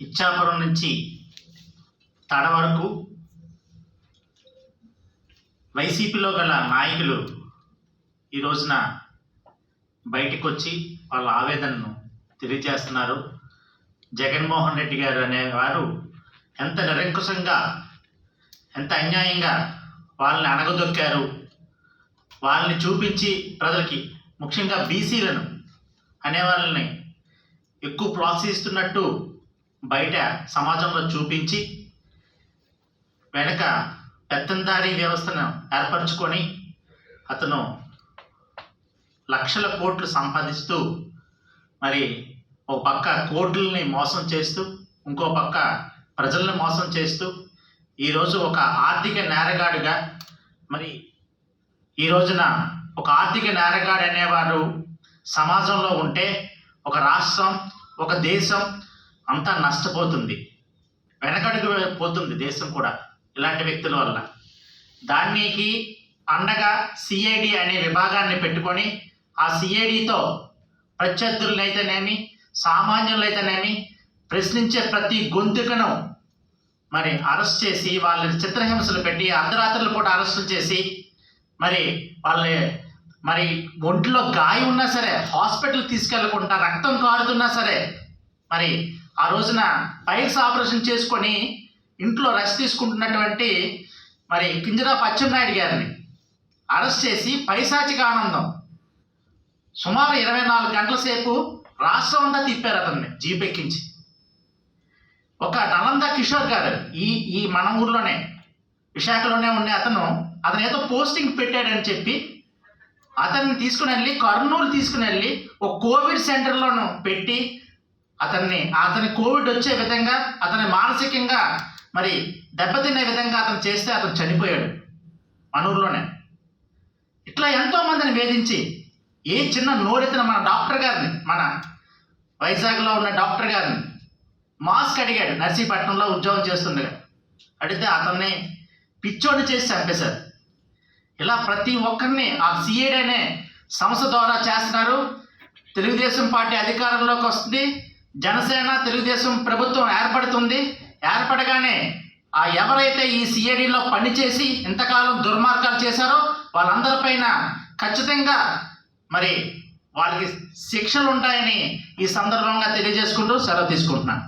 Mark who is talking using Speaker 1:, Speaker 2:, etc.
Speaker 1: ఇచ్చాపురం నుంచి తడ వరకు వైసీపీలో గల నాయకులు ఈ రోజున బయటికి వచ్చి వాళ్ళ ఆవేదనను తెలియజేస్తున్నారు. జగన్మోహన్ రెడ్డి గారు అనేవారు ఎంత నిరంకుశంగా ఎంత అన్యాయంగా వాళ్ళని అణగదొక్కారు. వాళ్ళని చూపించి ప్రజలకి ముఖ్యంగా బీసీలను అనే వాళ్ళని ఎక్కువ ప్రోత్సహిస్తున్నట్టు బయట సమాజంలో చూపించి వెనక పెత్తందారీ వ్యవస్థను ఏర్పరచుకొని అతను లక్షల కోట్లు సంపాదిస్తూ మరి ఒక పక్క కోర్టుల్ని మోసం చేస్తూ ఇంకో పక్క ప్రజల్ని మోసం చేస్తూ ఈరోజు ఒక ఆర్థిక నేరగాడిగా మరి ఈ రోజున ఒక ఆర్థిక నేరగాడు అనేవారు సమాజంలో ఉంటే ఒక రాష్ట్రం ఒక దేశం అంతా నష్టపోతుంది. వెనకడుగు పోతుంది దేశం కూడా ఇలాంటి వ్యక్తుల వల్ల. దానికి అండగా సిఐడి అనే విభాగాన్ని పెట్టుకొని ఆ సిఐడితో ప్రత్యర్థులనైతేనేమి సామాన్యులైతేనేమి? ప్రశ్నించే ప్రతి గొంతుకను మరి అరెస్ట్ చేసి వాళ్ళని చిత్రహింసలు పెట్టి అర్ధరాత్రులు కూడా అరెస్టులు చేసి మరి వాళ్ళ మరి ఒంట్లో గాయం ఉన్నా సరే హాస్పిటల్ తీసుకెళ్ళకుండా రక్తం కారుతున్నా సరే మరి ఆ రోజున పైల్స్ ఆపరేషన్ చేసుకొని ఇంట్లో రెస్ట్ తీసుకుంటున్నటువంటి మరి కింజరాపు అచ్చెన్నాయుడు గారిని అరెస్ట్ చేసి పైశాచిక ఆనందం. సుమారు ఇరవై నాలుగు గంటల సేపు రాష్ట్రం అంతా తిప్పారు అతన్ని జీప్ ఎక్కించి. ఒక నలంద కిషోర్ గారు ఈ ఈ మన ఊర్లోనే విశాఖలోనే ఉండే అతను అతను ఏదో పోస్టింగ్ పెట్టాడని చెప్పి అతన్ని తీసుకుని వెళ్ళి కర్నూలు తీసుకుని వెళ్ళి ఒక కోవిడ్ సెంటర్లోను పెట్టి అతన్ని అతని కోవిడ్ వచ్చే విధంగా అతని మానసికంగా మరి దెబ్బతినే విధంగా అతను చేస్తే అతను చనిపోయాడు మన ఊర్లోనే. ఇట్లా ఎంతో మందిని వేధించి ఏ చిన్న నోరెత్తిన మన డాక్టర్ గారిని మన వైజాగ్లో ఉన్న డాక్టర్ గారిని మాస్క్ అడిగాడు నర్సీపట్నంలో ఉద్యోగం చేస్తుండగా. అడిగితే అతన్ని పిచ్చోడు చేసి చంపేశారు. ఇలా ప్రతి ఒక్కరిని ఆ సిఐడి అనే సంస్థ ద్వారా చేస్తున్నారు. తెలుగుదేశం పార్టీ అధికారంలోకి వస్తుంది. జనసేన తెలుగుదేశం ప్రభుత్వం ఏర్పడుతుంది. ఏర్పడగానే ఆ ఎవరైతే ఈ సిఐడిలో పనిచేసి ఇంతకాలం దుర్మార్గాలు చేశారో వాళ్ళందరిపైన ఖచ్చితంగా మరి వాళ్ళకి శిక్షలు ఉంటాయని ఈ సందర్భంగా తెలియజేసుకుంటూ సెలవు తీసుకుంటున్నాను.